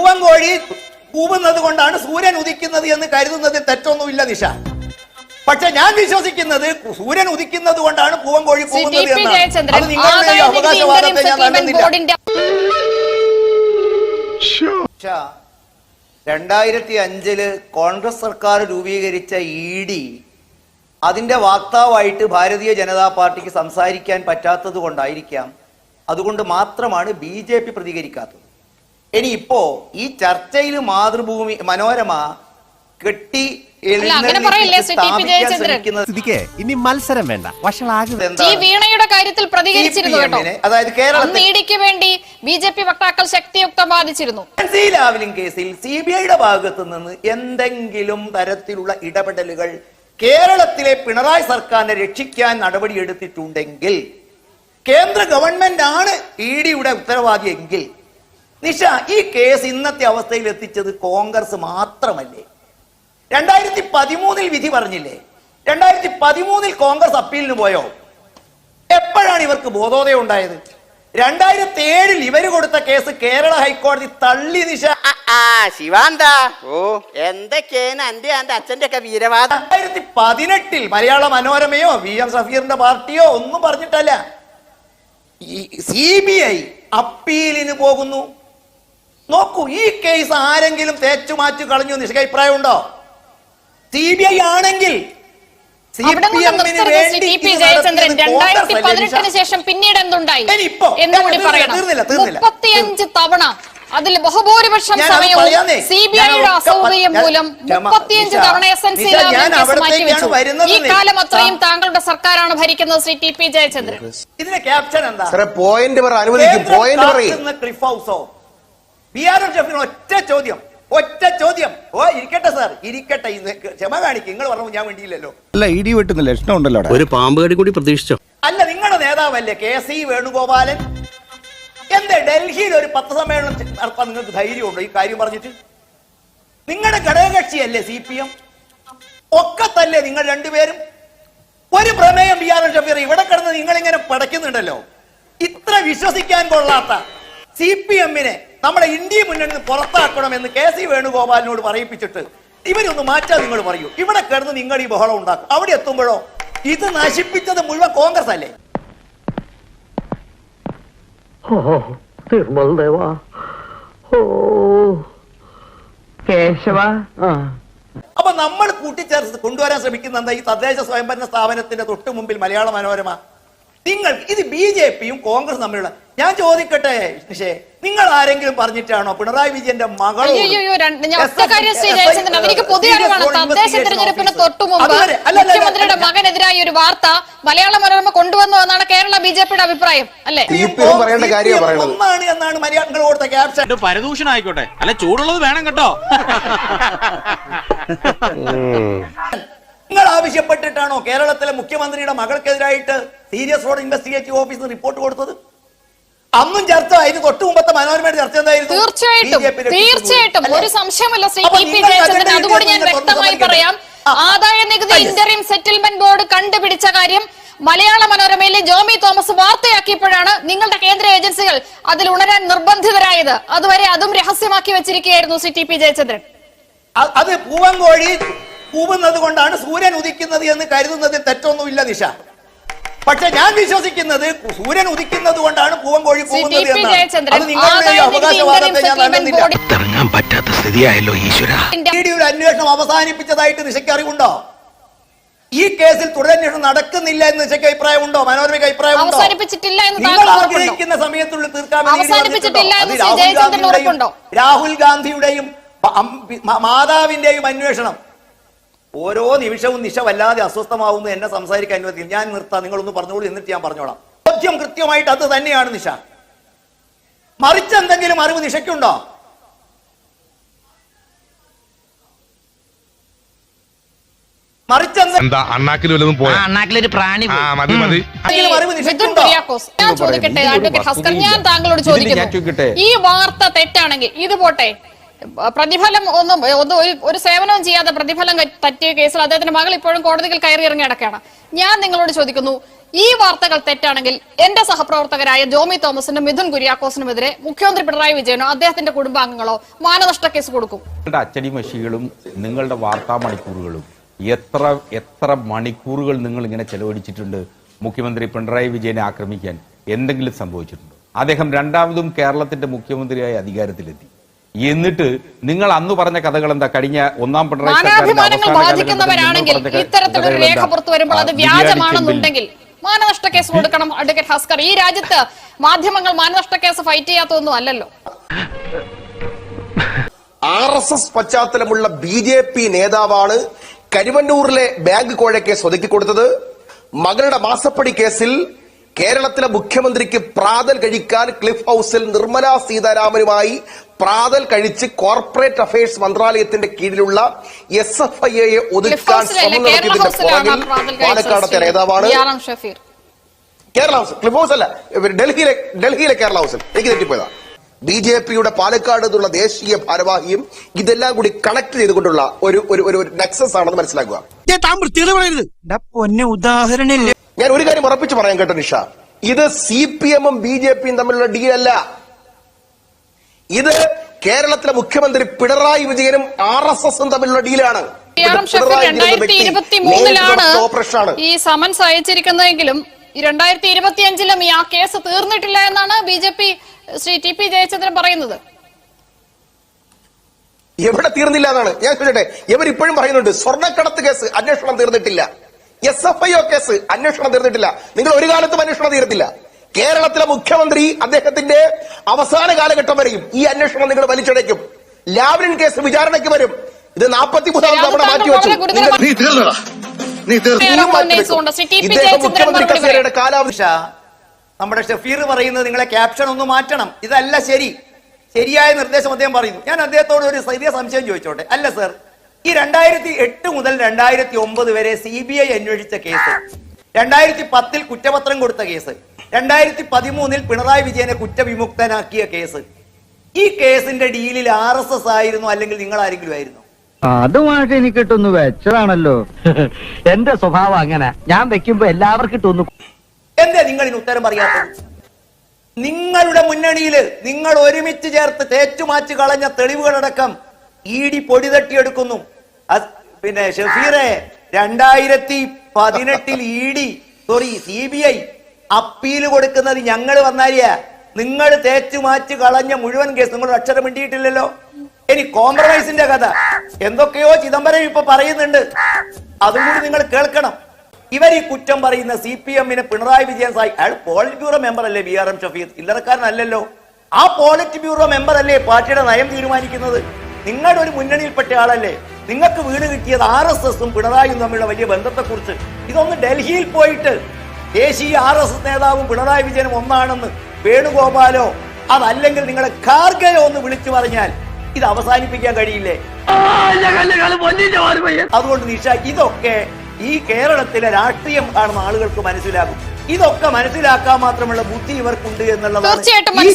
പൂവൻകോഴി കൂവുന്നത് കൊണ്ടാണ് സൂര്യൻ ഉദിക്കുന്നത് എന്ന് കരുതുന്നതിൽ തെറ്റൊന്നുമില്ല നിഷ. പക്ഷെ ഞാൻ വിശ്വസിക്കുന്നത് സൂര്യൻ ഉദിക്കുന്നത് കൊണ്ടാണ് പൂവൻകോഴി കൂവുന്നത് എന്നാണ് അത് നിങ്ങളുടെ അവകാശവാദത്തെ ഞാൻ നടന്നില്ല രണ്ടായിരത്തി അഞ്ചിൽ കോൺഗ്രസ് സർക്കാർ രൂപീകരിച്ച ഇ ഡി അതിന്റെ വാക്താവായിട്ട് ഭാരതീയ ജനതാ പാർട്ടിക്ക് സംസാരിക്കാൻ പറ്റാത്തത് കൊണ്ടായിരിക്കാം. അതുകൊണ്ട് മാത്രമാണ് ബി ജെ പി പ്രതികരിക്കാത്തത്. ഇനി ഇപ്പോ ഈ ചർച്ചയിൽ മാതൃഭൂമി മനോരമ കെട്ടി ഇനി മത്സരം വേണ്ട. വീണയുടെ കാര്യത്തിൽ പ്രതികരിച്ചിരുന്നു കേട്ടോ. അതായത് കേരളത്തിൽ വേണ്ടി ബി ജെ പി വക്താക്കൾ ശക്തിയുക്തം വാദിച്ചിരുന്നു. സി ലാവലിംഗ് കേസിൽ സി ബി ഐയുടെ ഭാഗത്തു നിന്ന് എന്തെങ്കിലും തരത്തിലുള്ള ഇടപെടലുകൾ കേരളത്തിലെ പിണറായി സർക്കാരിനെ രക്ഷിക്കാൻ നടപടിയെടുത്തിട്ടുണ്ടെങ്കിൽ കേന്ദ്ര ഗവൺമെന്റ് ആണ് ഇ ഡിയുടെ ഉത്തരവാദിയെങ്കിൽ നിഷ ഈ കേസ് ഇന്നത്തെ അവസ്ഥയിൽ എത്തിച്ചത് കോൺഗ്രസ് മാത്രമല്ലേ? രണ്ടായിരത്തി പതിമൂന്നിൽ വിധി പറഞ്ഞില്ലേ? രണ്ടായിരത്തി പതിമൂന്നിൽ കോൺഗ്രസ് അപ്പീലിന് പോയോ? എപ്പോഴാണ് ഇവർക്ക് ബോധോദയം ഉണ്ടായത് രണ്ടായിരത്തി ഏഴിൽ ഇവർ കൊടുത്ത കേസ് കേരള ഹൈക്കോടതി തള്ളി നിശ ആ ശിവാന്ത. ഓ എന്തൊക്കെയാണ് എന്റെ എന്റെ അച്ഛന്റെ ഒക്കെ വീരവാദം? രണ്ടായിരത്തി പതിനെട്ടിൽ മലയാള മനോരമയോ വി എം സഫീറിന്റെ പാർട്ടിയോ ഒന്നും പറഞ്ഞിട്ടല്ല. സി ബി ഐ അപ്പീലിന് പോകുന്നു. നോക്കൂ ഈ കേസ് ആരെങ്കിലും തേച്ചു മാറ്റി കളഞ്ഞു നിഷ്ക അഭിപ്രായം ഉണ്ടോ സി ബി ഐ ആണെങ്കിൽ ശേഷം പിന്നീട് എന്തുണ്ടായി? എന്നുകൂടി പറയണം. മുപ്പത്തിയഞ്ച് തവണ അതിൽ ബഹുഭൂരിപക്ഷം സമയവും പറയാന്നേ. സി ബി ഐയുടെ അസൗകര്യം മൂലം മുപ്പത്തിയഞ്ച് തവണ എസ് എൻ സി മാറ്റിവെച്ചു. ഈ കാലം അത്രയും താങ്കളുടെ സർക്കാരാണ് ഭരിക്കുന്നത് ശ്രീ ടി പി ജയചന്ദ്രൻ. ഇതിന്റെ ക്യാപ്ഷൻ എന്താ? പോയിന്റ് പറ അനുവദിക്കും. പോയിന്റ് ക്ലിഫ് ഹൗസോ ബി ആർ എം ഷെഫിന് ഒറ്റ ചോദ്യം ഒറ്റ ചോദ്യം. ഓ ഇരിക്കട്ടെ സാർ ഇരിക്കട്ടെ. ഇന്ന് ക്ഷമ കാണിക്കും. നിങ്ങൾ പറഞ്ഞു ഞാൻ വേണ്ടിയില്ലല്ലോ അല്ല ഇടി വെട്ടുന്ന ലക്ഷണം ഉണ്ടല്ലോ ഒരു പാമ്പ് കടി കൂടി പ്രതീക്ഷിച്ചോ? അല്ല നിങ്ങളുടെ നേതാവല്ലേ? K C Venugopalan. എന്ത് ഡൽഹിയിൽ ഒരു പത്ത് സമ്മേളനം നടത്താൻ നിങ്ങൾക്ക് ധൈര്യമുണ്ടോ? ഈ കാര്യം പറഞ്ഞിട്ട്? നിങ്ങളുടെ ഘടകകക്ഷിയല്ലേ സി പി എം? ഒക്കെ തല്ലേ നിങ്ങൾ രണ്ടുപേരും? ഒരു പ്രമേയം ബി ആർ ഷഫീർ ഇവിടെ കിടന്ന് നിങ്ങളിങ്ങനെ പടയ്ക്കുന്നുണ്ടല്ലോ. ഇത്ര വിശ്വസിക്കാൻ കൊള്ളാത്ത സി പി എമ്മിനെ നമ്മുടെ ഇന്ത്യ മുന്നണി പുറത്താക്കണമെന്ന് കെ സി വേണുഗോപാലിനോട് പറയിപ്പിച്ചിട്ട് ഇവരൊന്ന് മാറ്റാൻ നിങ്ങൾ പറയൂ. ഇവിടെ കിടന്ന് നിങ്ങൾ ഈ ബഹളം ഉണ്ടാക്കും. അവിടെ എത്തുമ്പോഴോ? ഇത് നശിപ്പിച്ചത് മുഴുവൻ കോൺഗ്രസ് അല്ലേ? ഓ തിരുമൽ ദേവാ. ഓ. കേശവ. അപ്പൊ നമ്മൾ കൂട്ടിച്ചേർത്ത് കൊണ്ടുവരാൻ ശ്രമിക്കുന്ന എന്താ ഈ തദ്ദേശ സ്വയംഭരണ സ്ഥാപനത്തിന്റെ തൊട്ടു മുമ്പിൽ മലയാള മനോരമ നിങ്ങൾ ഇത് ബി ജെ പിയും കോൺഗ്രസ് തമ്മിലുള്ള ഞാൻ ചോദിക്കട്ടെ നിഷേ നിങ്ങൾ ആരെങ്കിലും പറഞ്ഞിട്ടാണോ പിണറായി വിജയന്റെ മകൾ പുതിയ അറിവാണ്. തദ്ദേശ തെരഞ്ഞെടുപ്പിന്. തൊട്ടു മുമ്പ് മുഖ്യമന്ത്രിയുടെ മകനെതിരായ ഒരു വാർത്ത മലയാള മനോരമ കൊണ്ടുവന്നു എന്നാണ് കേരള ബി ജെ പിയുടെ അഭിപ്രായം അല്ലേ. ഒന്നാണ് എന്നാണ് മലയാളികൾ കൊടുത്ത ക്യാപ്ഷൻ പരദൂഷണായിക്കോട്ടെ. അല്ല ചൂടുള്ളത് വേണം കേട്ടോ. നിങ്ങൾ ആവശ്യപ്പെട്ടിട്ടാണോ കേരളത്തിലെ മുഖ്യമന്ത്രിയുടെ മകൾക്കെതിരായിട്ട് സീരിയസ് റോഡ് ഇൻവെസ്റ്റിഗേറ്റീവ് ഓഫീസിന് റിപ്പോർട്ട് കൊടുത്തത്? അന്നും ചർച്ച അതിന് തൊട്ട് മുമ്പത്തെ മനോരമയുടെ ചർച്ച എന്തായിരുന്നു? തീർച്ചയായിട്ടും തീർച്ചയായിട്ടും. ഒരു സംശയമല്ല ശ്രീ അപ്പൊ പി ജയചന്ദ്രൻ. അതുകൂടി ഞാൻ വ്യക്തമായി പറയാം. ആദായ നികുതി ഇന്ററിം സെറ്റിൽമെന്റ് ബോർഡ് കണ്ടുപിടിച്ച കാര്യം മലയാള മനോരമയിലെ ജോമി തോമസ് വാർത്തയാക്കിയപ്പോഴാണ് നിങ്ങളുടെ കേന്ദ്ര ഏജൻസികൾ അതിൽ ഉണരാൻ നിർബന്ധിതരായത്. അതുവരെ അതും രഹസ്യമാക്കി വെച്ചിരിക്കുകയായിരുന്നു ശ്രീ ടി പി ജയചന്ദ്രൻ. അത് പൂവൻ കോഴി പൂവുന്നത് കൊണ്ടാണ് സൂര്യൻ ഉദിക്കുന്നത് എന്ന് കരുതുന്നതിൽ തെറ്റൊന്നുമില്ല നിഷ. പക്ഷെ ഞാൻ വിശ്വസിക്കുന്നത് സൂര്യൻ ഉദിക്കുന്നത് കൊണ്ടാണ് പൂവൻകോഴി കോഴി പോകുന്നത് എന്നാണ്. അത് നിങ്ങളുടെ ഈ അവകാശവാദത്തെ ഞാൻ തള്ളുന്നില്ല. ഇറങ്ങാൻ പറ്റാത്ത സ്ഥിതിയായല്ലോ ഈശ്വര. ഇ ഡിയുടെ അന്വേഷണം അവസാനിപ്പിച്ചതായിട്ട് ദിശയ്ക്ക് അറിവുണ്ടോ? ഈ കേസിൽ തുടരന്വേഷണം നടക്കുന്നില്ല എന്ന് ദിശയ്ക്ക് അഭിപ്രായമുണ്ടോ? മനോരമയ്ക്ക് അഭിപ്രായമുണ്ടോ? അവസാനിപ്പിച്ചിട്ടില്ല എന്ന് നിങ്ങൾ താങ്കൾ ഉറപ്പുണ്ടോ? ആഗ്രഹിക്കുന്ന സമയത്തുള്ളിൽ തീർക്കാമെന്ന് അവസാനിപ്പിച്ചിട്ടില്ല എന്ന് ശ്രീ രാഹുൽ ജയചന്ദ്രന് ഗാന്ധിയുടെയും ഉറപ്പുണ്ടോ? രാഹുൽ ഗാന്ധിയുടെയും പ- അം- മ- മാതാവിന്റെയും അന്വേഷണം. ഓരോ നിമിഷവും നിശ വല്ലാതെ അസ്വസ്ഥമാവുന്നു എന്നെ സംസാരിക്കാൻ അനുവദിക്കും. ഞാൻ നിർത്താം. നിങ്ങളൊന്ന് പറഞ്ഞോളൂ എന്നിട്ട് ഞാൻ പറഞ്ഞോളാം. ചോദ്യം കൃത്യമായിട്ട് അത് തന്നെയാണ് നിശ മറിച്ച് എന്തെങ്കിലും അറിവ് നിശയ്ക്കുണ്ടോ ഞാൻ ചോദിക്കട്ടെ അഡ്വക്കേറ്റ് ഹസ്കർ ഞാൻ താങ്കളോട് ചോദിക്കുന്നു. ഈ വാർത്ത തെറ്റാണെങ്കിൽ ഇത് പോട്ടെ. പ്രതിഫലം ഒന്നും ഒന്നും ഒരു സേവനവും ചെയ്യാതെ പ്രതിഫലം തറ്റിയ കേസിൽ അദ്ദേഹത്തിന്റെ മകൾ ഇപ്പോഴും കോടതിയിൽ കയറി ഇറങ്ങി അടക്കാണ് ഞാൻ നിങ്ങളോട് ചോദിക്കുന്നു ഈ വാർത്തകൾ തെറ്റാണെങ്കിൽ എന്റെ സഹപ്രവർത്തകരായ ജോമി തോമസിനും മിഥുൻ കുര്യാക്കോസിനുമെതിരെ മുഖ്യമന്ത്രി പിണറായി വിജയനോ അദ്ദേഹത്തിന്റെ കുടുംബാംഗങ്ങളോ മാനനഷ്ട കേസ് കൊടുക്കും. നിങ്ങളുടെ അച്ചടി മഷികളും നിങ്ങളുടെ വാർത്താ മണിക്കൂറുകളും എത്ര എത്ര മണിക്കൂറുകൾ നിങ്ങൾ ഇങ്ങനെ ചെലവഴിച്ചിട്ടുണ്ട് മുഖ്യമന്ത്രി പിണറായി വിജയനെ ആക്രമിക്കാൻ? എന്തെങ്കിലും സംഭവിച്ചിട്ടുണ്ടോ? അദ്ദേഹം രണ്ടാമതും കേരളത്തിന്റെ മുഖ്യമന്ത്രിയായി അധികാരത്തിലെത്തി. എന്നിട്ട് നിങ്ങൾ അന്ന് പറഞ്ഞ കഥകൾ എന്താ കഴിഞ്ഞ ഒന്നാം പിണറായി ഇത്തരത്തിലൊരു രേഖ പുറത്തു വരുമ്പോൾ അത് വ്യാജമാണെന്നുണ്ടെങ്കിൽ മാനനഷ്ട കേസ് കൊടുക്കണം അഡ്വക്കേറ്റ് ഹസ്കർ. ഈ രാജ്യത്ത് മാധ്യമങ്ങൾ മാനനഷ്ട കേസ് ഫൈറ്റ് ചെയ്യാത്തൊന്നും അല്ലല്ലോ. ആർ എസ് എസ് പശ്ചാത്തലമുള്ള ബി ജെ പി നേതാവാണ് കരുവന്നൂരിലെ ബാങ്ക് കോഴക്കേസ് ഒതുക്കി കൊടുത്തത്. മകളുടെ മാസപ്പടി കേസിൽ കേരളത്തിലെ മുഖ്യമന്ത്രിക്ക് പ്രാതൽ കഴിക്കാൻ ക്ലിഫ് ഹൗസിൽ നിർമ്മല സീതാരാമനുമായി പ്രാതൽ കഴിച്ച് കോർപ്പറേറ്റ് അഫയേഴ്സ് മന്ത്രാലയത്തിന്റെ കീഴിലുള്ള S F I A cliff ഒതുക്കാൻ ശ്രമം നടത്തിയതിന്റെ പുറകിൽ പാലക്കാടത്തെ നേതാവാണ്. കേരള ഹൗസ് ക്ലിഫ് ഹൗസ് അല്ല ഡൽഹിയിലെ ഡൽഹിയിലെ കേരള ഹൗസിൽ. എനിക്ക് തെറ്റിപ്പോയതാ. ബി ജെ പിയുടെ പാലക്കാട് നിന്നുള്ള ദേശീയ ഭാരവാഹിയും ഇതെല്ലാം കൂടി കണക്ട് ചെയ്തുകൊണ്ടുള്ള ഒരു ഒരു ഒരു നെക്സസ് ആണെന്ന് മനസ്സിലാക്കുക. ഞാൻ ഒരു കാര്യം ഉറപ്പിച്ച് പറയാൻ കേട്ടോ നിഷ. ഇത് സി പി എമ്മും ബി ജെ പിയും തമ്മിലുള്ള ഡീൽ അല്ല. ഇത് കേരളത്തിലെ മുഖ്യമന്ത്രി പിണറായി വിജയനും ആർ എസ് എസും തമ്മിലുള്ള ഡീലാണ് ഈ സമൻസ് അയച്ചിരിക്കുന്നതെങ്കിലും ഈ രണ്ടായിരത്തി ഇരുപത്തി അഞ്ചിലും ഈ ആ കേസ് തീർന്നിട്ടില്ല എന്നാണ് B J P Shri T P Jayachandran പറയുന്നത്. എവിടെ തീർന്നില്ല എന്നാണ്? ഞാൻ ചോദിച്ചെ ഇവർ ഇപ്പോഴും പറയുന്നുണ്ട് സ്വർണക്കടത്ത് കേസ് അന്വേഷണം തീർന്നിട്ടില്ല. S F I O case അന്വേഷണം തീർന്നിട്ടില്ല. നിങ്ങൾ ഒരു കാലത്തും അന്വേഷണം തീർത്തില്ല കേരളത്തിലെ മുഖ്യമന്ത്രി അദ്ദേഹത്തിന്റെ അവസാന കാലഘട്ടം വരെയും ഈ അന്വേഷണം നിങ്ങൾ വലിച്ചടയ്ക്കും. ലാവ്ലിൻ കേസ് വിചാരണയ്ക്ക് വരും. ഇത് നാൽപ്പത്തി മൂന്നാം തവണ മാറ്റിവെച്ചു. മുഖ്യമന്ത്രി കസേരയുടെ കാലാവധി നമ്മുടെ ഷെഫീർ പറയുന്നത് നിങ്ങളെ ക്യാപ്ഷൻ ഒന്ന് മാറ്റണം. ഇതല്ല ശരി. ശരിയായ നിർദ്ദേശം അദ്ദേഹം പറയുന്നു. ഞാൻ അദ്ദേഹത്തോട് ഒരു ചെറിയ സംശയം ചോദിച്ചോട്ടെ. അല്ല സർ ഈ രണ്ടായിരത്തി എട്ട് മുതൽ രണ്ടായിരത്തി ഒമ്പത് വരെ സി ബി ഐ അന്വേഷിച്ച കേസ്. രണ്ടായിരത്തി പത്തിൽ കുറ്റപത്രം കൊടുത്ത കേസ്. രണ്ടായിരത്തി പതിമൂന്നിൽ പിണറായി വിജയനെ കുറ്റവിമുക്തനാക്കിയ കേസ്. ഈ കേസിന്റെ ഡീലിൽ ആർ എസ് എസ് ആയിരുന്നു അല്ലെങ്കിൽ നിങ്ങൾ ആരെങ്കിലും ആയിരുന്നു? അതുമായിട്ട് എനിക്ക് എനിക്കിട്ടൊന്ന് വെച്ചതാണല്ലോ. എന്റെ സ്വഭാവം അങ്ങനെ. ഞാൻ വെക്കുമ്പോ എല്ലാവർക്കും ഇട്ടൊന്നു എന്താ നിങ്ങൾ ഇതിന് ഉത്തരം പറയാത്തത് നിങ്ങളുടെ മുന്നണിയിൽ നിങ്ങൾ ഒരുമിച്ച് ചേർത്ത് തേച്ചുമാച്ച് കളഞ്ഞ തെളിവുകളടക്കം ഇ ഡി പൊടി തട്ടിയെടുക്കുന്നു. അത് പിന്നെ ഷഫീറെ രണ്ടായിരത്തി പതിനെട്ടിൽ ED D sorry C B I appeal കൊടുക്കുന്നത് ഞങ്ങൾ വന്നാലിയ നിങ്ങൾ തേച്ചു തേച്ചുമാച്ച് കളഞ്ഞ മുഴുവൻ കേസ്. നിങ്ങൾ അക്ഷരം മിണ്ടിയിട്ടില്ലല്ലോ. ഇനി കോംപ്രമൈസിന്റെ കഥ. എന്തൊക്കെയോ ചിദംബരം ഇപ്പൊ പറയുന്നുണ്ട്. അതും കൂടി നിങ്ങൾ കേൾക്കണം. ഇവർ ഈ കുറ്റം പറയുന്ന സി പി എമ്മിന് പിണറായി വിജയൻ സായി അയാൾ പോളിറ്റ് ബ്യൂറോ മെമ്പർ അല്ലേ ബി ആർ എം ഷഫീർ ഇല്ലറക്കാരനല്ലോ ആ പോളിറ്റ് ബ്യൂറോ മെമ്പർ അല്ലേ പാർട്ടിയുടെ നയം തീരുമാനിക്കുന്നത്? നിങ്ങളുടെ ഒരു മുന്നണിയിൽപ്പെട്ട ആളല്ലേ? നിങ്ങൾക്ക് വീട് കിട്ടിയത് ആർ എസ് എസും പിണറായിയും തമ്മിലുള്ള വലിയ ബന്ധത്തെക്കുറിച്ച്. ഇതൊന്ന് ഡൽഹിയിൽ പോയിട്ട് ദേശീയ ആർ എസ് എസ് നേതാവും പിണറായി വിജയനും ഒന്നാണെന്ന് വേണുഗോപാലോ അതല്ലെങ്കിൽ നിങ്ങളെ ഖാർഗയോ ഒന്ന് വിളിച്ചു പറഞ്ഞാൽ ഇത് അവസാനിപ്പിക്കാൻ കഴിയില്ലേ? അതുകൊണ്ട് നിഷ ഇതൊക്കെ ഈ കേരളത്തിലെ രാഷ്ട്രീയം കാണുന്ന ആളുകൾക്ക് മനസ്സിലാകും. ഇതൊക്കെ മനസ്സിലാക്കാൻ മാത്രമുള്ള ബുദ്ധി ഇവർക്കുണ്ട് എന്നുള്ളതാണ് തീർച്ചയായിട്ടും ഈ